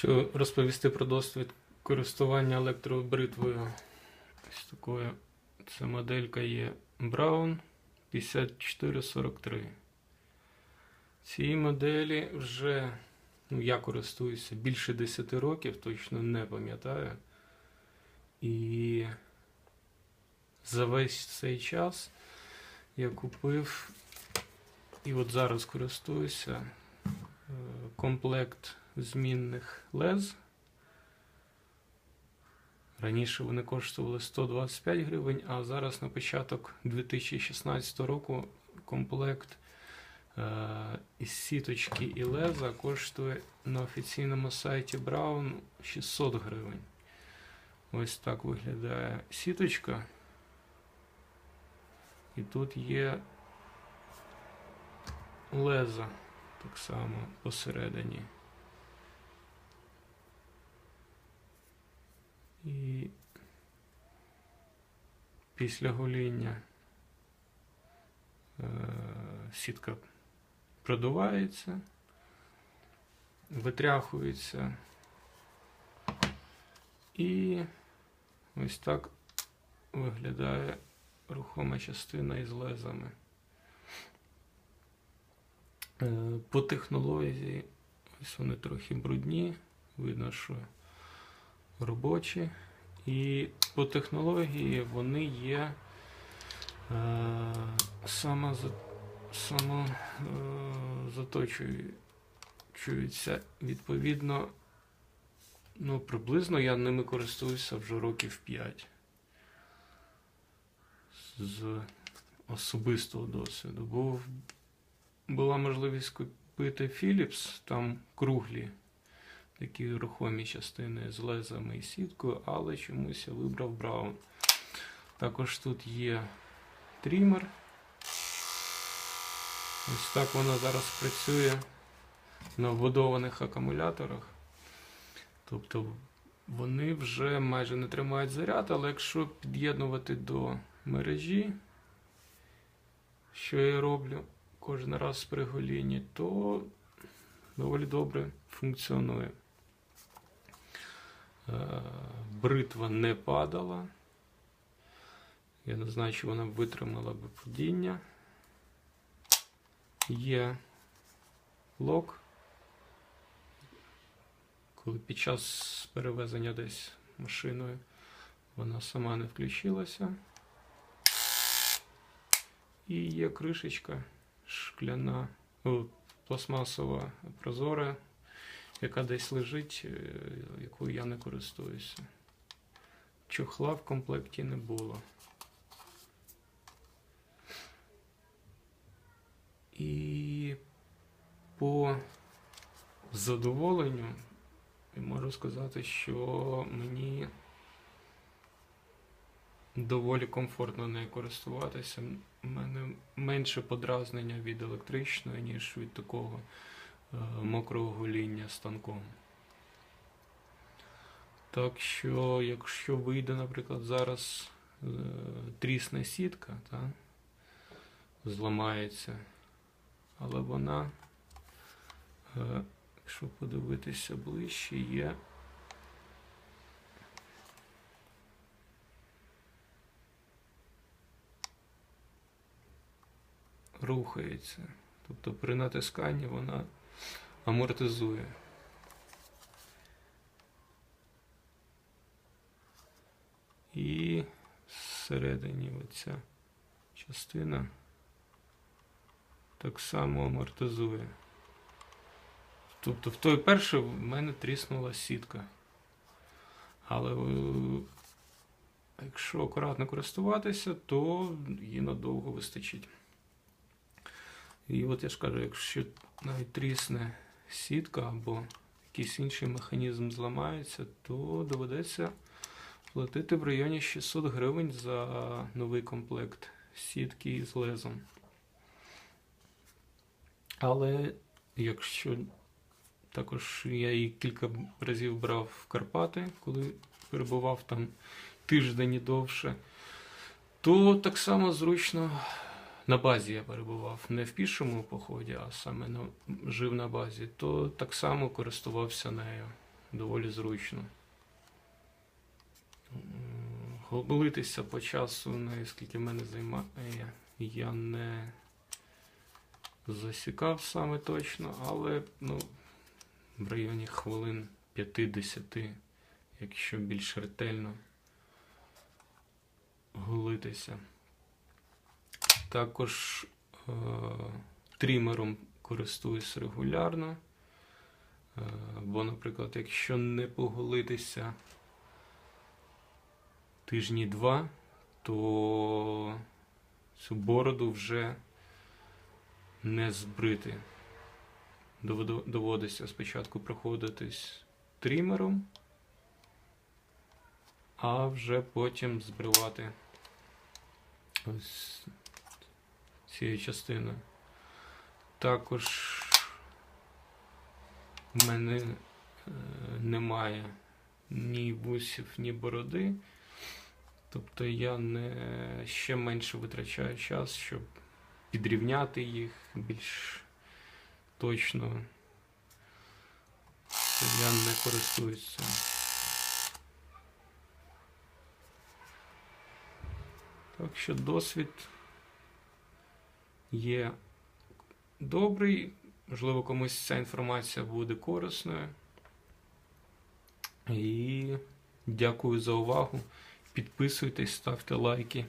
Що розповісти про досвід користування електробритвою. Ось такою. Це моделька є Brown 5443. Цій моделі вже ну, я користуюся більше 10 років, точно не пам'ятаю. І за весь цей час я купив і от зараз користуюся е, комплект змінних лез. Раніше вони коштували 125 гривень, а зараз на початок 2016 року комплект е, із сіточки і леза коштує на офіційному сайті Brown 600 гривень. Ось так виглядає сіточка. І тут є леза так само посередині. І після гоління е, сітка продувається, витряхується і ось так виглядає рухома частина із лезами. Е, По технології ось вони трохи брудні, видно, що робочі. І по технології вони є е, само, само е, заточуються. Відповідно, ну, приблизно я ними користуюся вже років 5 з особистого досвіду. Був, була можливість купити Philips, там круглі такі рухомі частини з лезами і сіткою, але чомусь я вибрав Браун. Також тут є трімер. Ось так вона зараз працює на вбудованих акумуляторах. Тобто вони вже майже не тримають заряд, але якщо під'єднувати до мережі, що я роблю кожен раз при голінні, то доволі добре функціонує. Е, Бритва не падала. Я не знаю, чи вона б витримала би падіння. Є лок. Коли під час перевезення десь машиною вона сама не включилася. І є кришечка шкляна, о, пластмасова прозора, яка десь лежить, е, якою я не користуюся. Чохла в комплекті не було. І по задоволенню можу сказати, що мені доволі комфортно нею користуватися. У мене менше подразнення від електричної, ніж від такого мокрого гоління станком. Так що, якщо вийде, наприклад, зараз е, трісна сітка, та, зламається, але вона, е, якщо подивитися ближче, є. Рухається. Тобто при натисканні вона амортизує. І всередині оця частина так само амортизує. Тобто в той перший в мене тріснула сітка. Але е, якщо акуратно користуватися, то її надовго вистачить. І от я ж кажу, якщо навіть трісне сітка або якийсь інший механізм зламається, то доведеться платити в районі 600 гривень за новий комплект сітки з лезом. Але якщо також я її кілька разів брав в Карпати, коли перебував там тиждень і довше, то так само зручно на базі я перебував не в пішому поході, а саме на, жив на базі, то так само користувався нею. доволі зручно. Голитися по часу, наскільки мене займає, я не засікав саме точно, але ну, в районі хвилин 50, якщо більш ретельно голитися. Також е, трімером користуюсь регулярно. Е, бо, наприклад, якщо не поголитися тижні два, то цю бороду вже не збрити. Доводиться спочатку проходитись трімером, а вже потім збривати ось цією частиною. Також в мене е, немає ні вусів, ні бороди. Тобто я не ще менше витрачаю час, щоб підрівняти їх більш точно. То Я не користуюсь цим. Так що досвід є добрий. Можливо, комусь ця інформація буде корисною. І дякую за увагу. Підписуйтесь, ставте лайки.